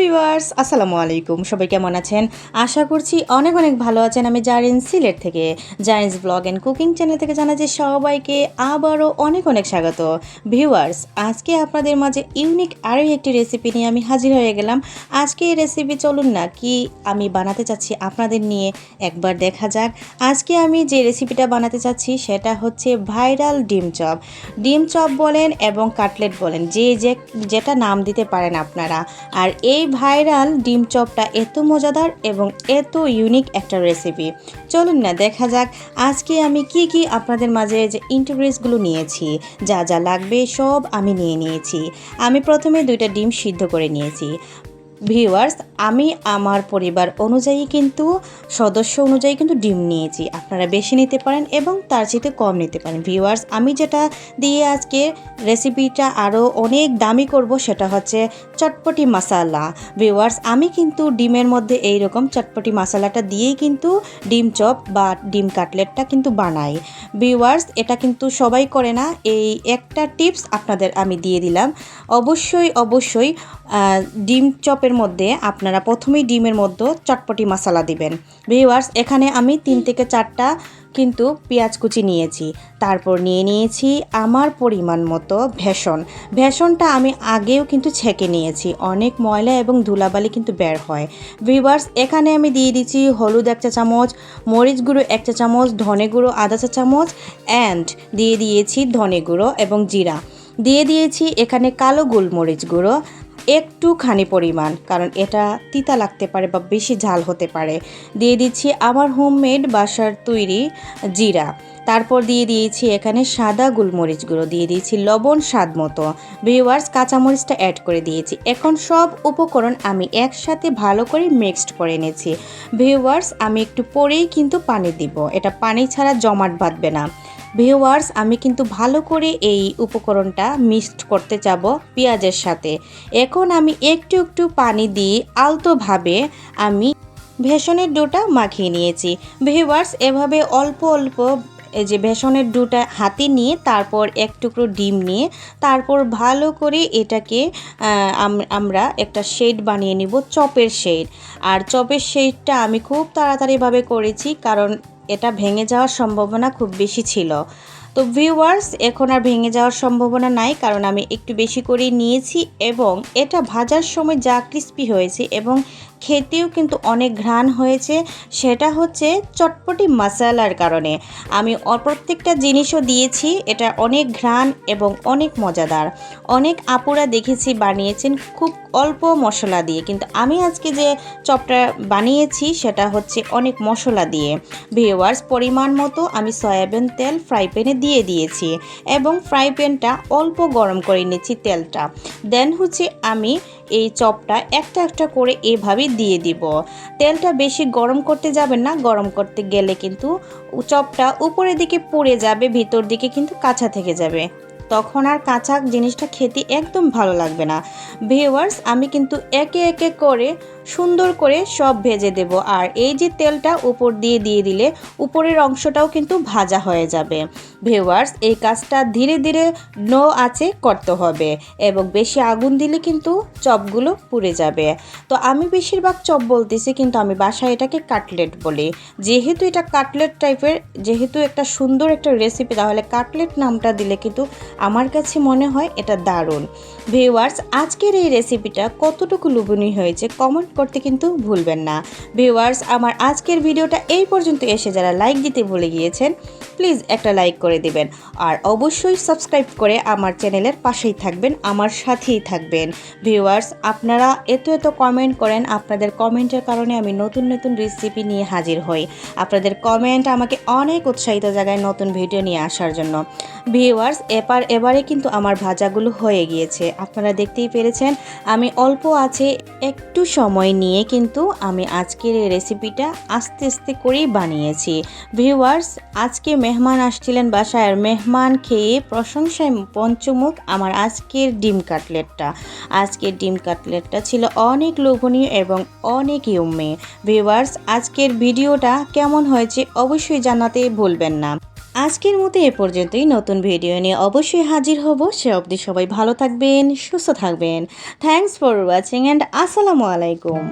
Viewers আসসালামু আলাইকুম সবাই কেমন আছেন? আশা করছি অনেক অনেক ভালো আছেন আমি জারিন সিলেট থেকে। Zarin's blog and cooking channel থেকে জানাচ্ছি সবাইকে আবারও অনেক অনেক স্বাগত। ভিউয়ার্স আজকে আপনাদের মাঝে ইউনিক আরও একটি রেসিপি নিয়ে আমি হাজির হয়ে গেলাম। আজকে এই রেসিপি চলুন না, কি আমি বানাতে চাচ্ছি আপনাদের নিয়ে একবার দেখা যাক। আজকে আমি যে রেসিপিটা বানাতে চাচ্ছি, সেটা হচ্ছে ভাইরাল ডিম চপ। ডিম চপ বলেন এবং কাটলেট বলেন, যে যে যেটা নাম দিতে পারেন আপনারা। আর এই ভাইরাল ডিম চপটা এত মজাদার এবং এত ইউনিক একটা রেসিপি চলুন না, দেখা যাক আজকে আমি কি কি আপনাদের মাঝে যে ইন্টারভিউসগুলো নিয়েছি, যা যা লাগবে সব আমি নিয়ে নিয়েছি। আমি প্রথমে দুইটা ডিম সিদ্ধ করে নিয়েছি। ভিউয়ার্স আমি আমার পরিবার অনুযায়ী কিন্তু, সদস্য অনুযায়ী কিন্তু ডিম নিয়েছি। আপনারা বেশি নিতে পারেন এবং তার চেয়ে কম নিতে পারেন। ভিউয়ার্স আমি যেটা দিয়ে আজকে রেসিপিটা আরও অনেক দামি করব সেটা হচ্ছে চটপটি মশালা ভিউয়ার্স আমি কিন্তু ডিমের মধ্যে এই রকম চটপটি মশালাটা দিয়েই কিন্তু ডিম চপ বা ডিম কাটলেটটা কিন্তু বানাই। ভিউয়ার্স এটা কিন্তু সবাই করে না। এই একটা টিপস আপনাদের আমি দিয়ে দিলাম। অবশ্যই অবশ্যই ডিম চপের মধ্যে আপনারা প্রথমেই ডিমের মধ্যে চটপটি মশলা দিবেন। ভিউয়ার্স এখানে আমি তিন থেকে চারটা কিন্তু পেঁয়াজ কুচি নিয়েছি। তারপর নিয়ে নিয়েছি আমার পরিমাণ মতো ভেষণ। ভেষণটা আমি আগেও কিন্তু ছেঁকে নিয়েছি। অনেক ময়লা এবং ধুলাবালি কিন্তু বের হয়। ভিউয়ার্স এখানে আমি দিয়ে দিচ্ছি হলুদ এক চা চামচ, মরিচ গুঁড়ো এক চা চামচ, ধনে গুঁড়ো আধা চা চামচ অ্যান্ড দিয়ে দিয়েছি ধনে গুঁড়ো এবং জিরা। দিয়ে দিয়েছি এখানে কালো গোলমরিচ গুঁড়ো একটুখানি পরিমাণ, কারণ এটা তিতা লাগতে পারে বা বেশি ঝাল হতে পারে। দিয়ে দিচ্ছি আমার হোমমেড বাসার তৈরি জিরা। তারপর দিয়ে দিয়েছি এখানে সাদা গোলমরিচ গুঁড়ো, দিয়ে দিয়েছি লবণ স্বাদ মতো। ভিউয়ার্স কাঁচামরিচটা অ্যাড করে দিয়েছি। এখন সব উপকরণ আমি একসাথে ভালো করে মিক্সড করে এনেছি। ভিউয়ার্স আমি একটু পরেই কিন্তু পানি দিব। এটা পানি ছাড়া জমাট বাঁধবে না। ভিউয়ার্স আমি কিন্তু ভালো করে এই উপকরণটা মিক্সড করতে যাব পেঁয়াজের সাথে। এখন আমি একটু একটু পানি দিয়ে আলতোভাবে আমি ভেষনের ডোটা মাখিয়ে নিয়েছি। ভিউয়ার্স এভাবে অল্প অল্প এই যে বেসনের ডুটা হাতে নিয়ে তারপর এক টুকরো ডিম নিয়ে তারপর ভালো করে এটাকে আম- আমরা একটা শেড বানিয়ে নিব, চপের শেড। আর চপের শেডটা আমি খুব তাড়াতাড়িভাবে করেছি কারণ এটা ভেঙে যাওয়ার সম্ভাবনা খুব বেশি ছিল। তো ভিউয়ার্স এখন আর ভেঙে যাওয়ার সম্ভাবনা নাই, কারণ আমি একটু বেশি করে নিয়েছি এবং এটা ভাজার সময় যা ক্রিস্পি হয়েছে এবং খেতেও কিন্তু অনেক ঘ্রাণ হয়েছে, সেটা হচ্ছে চটপটি মশালার কারণে। আমি প্রত্যেকটা জিনিসও দিয়েছি, এটা অনেক ঘ্রাণ এবং অনেক মজাদার। অনেক আপুরা দেখেছি বানিয়েছেন খুব অল্প মশলা দিয়ে, কিন্তু আমি আজকে যে চপটা বানিয়েছি, সেটা হচ্ছে অনেক মশলা দিয়ে। ভিওয়ার্স পরিমাণ মতো আমি সয়াবিন তেল ফ্রাই প্যানে দিয়ে দিয়েছি এবং ফ্রাই প্যানটা অল্প গরম করে নিয়েছি তেলটা। দেন হচ্ছে আমি এই চপটা একটা একটা করে এভাবে দিয়ে দিব। তেলটা বেশি গরম করতে যাবেন না, গরম করতে গেলে কিন্তু চপটা উপরের দিকে পুড়ে যাবে, ভিতর দিকে কিন্তু কাঁচা থেকে যাবে। তখন আর কাঁচা জিনিসটা খেতে একদম ভালো লাগবে না। ভিউয়ার্স আমি কিন্তু একে একে করে সুন্দর করে সব ভেজে দেব। আর এই যে তেলটা উপর দিয়ে দিয়ে দিলে উপরের অংশটাও কিন্তু ভাজা হয়ে যাবে। ভিউয়ার্স, এই কাজটা ধীরে ধীরে নো আছে করতে হবে এবং বেশি আগুন দিলে কিন্তু চপগুলো পুড়ে যাবে। তো আমি বেশিরভাগ চপ বলতেছি, কিন্তু আমি বাসায় এটাকে কাটলেট বলি। যেহেতু এটা কাটলেট টাইপের, যেহেতু একটা সুন্দর একটা রেসিপি তাহলে কাটলেট নামটা দিলে কিন্তু আমার কাছে মনে হয় এটা দারুণ। ভিউয়ার্স, আজকের এই রেসিপিটা কতটুকু লোভনীয় হয়েছে? কমেন্ট করতে কিন্তু ভুলবেন না। ভিউয়ার্স, আমার আজকের ভিডিওটা এই পর্যন্ত এসে যারা লাইক দিতে ভুলে গিয়েছেন প্লিজ একটা লাইক করে দিবেন। আর অবশ্যই সাবস্ক্রাইব করে আমার চ্যানেলের পাশেই থাকবেন, আমার সাথেই থাকবেন। ভিউয়ার্স, আপনারা এত এত কমেন্ট করেন, আপনাদের কমেন্টের কারণে আমি নতুন নতুন রেসিপি নিয়ে হাজির হই। আপনাদের কমেন্ট আমাকে অনেক উৎসাহিত জায়গায় নতুন ভিডিও নিয়ে আসার জন্য। ভিউয়ার্স এবার এবারে কিন্তু আমার ভাজাগুলো হয়ে গিয়েছে। আপনারা দেখতেই পেরেছেন, আমি অল্প আছে, একটু সময় নিয়ে কিন্তু আমি আজকের এই রেসিপিটা আস্তে আস্তে করেই বানিয়েছি। ভিউয়ার্স, আজকে মেহমান আসছিলেন বাসায় আর মেহমান খেয়ে প্রশংসায় পঞ্চমুখ আমার আজকের ডিম কাটলেটটা। আজকের ডিম কাটলেটটা ছিল অনেক লোভনীয় এবং অনেক ইউমে ভিউয়ার্স, আজকের ভিডিওটা কেমন হয়েছে অবশ্যই জানাতে ভুলবেন না। আজকের মতো এ পর্যন্তই। নতুন ভিডিও নিয়ে অবশ্যই হাজির হব। সে অবধি সবাই ভালো থাকবেন, সুস্থ থাকবেন। থ্যাংকস ফর ওয়াচিং অ্যান্ড আসসালামু আলাইকুম।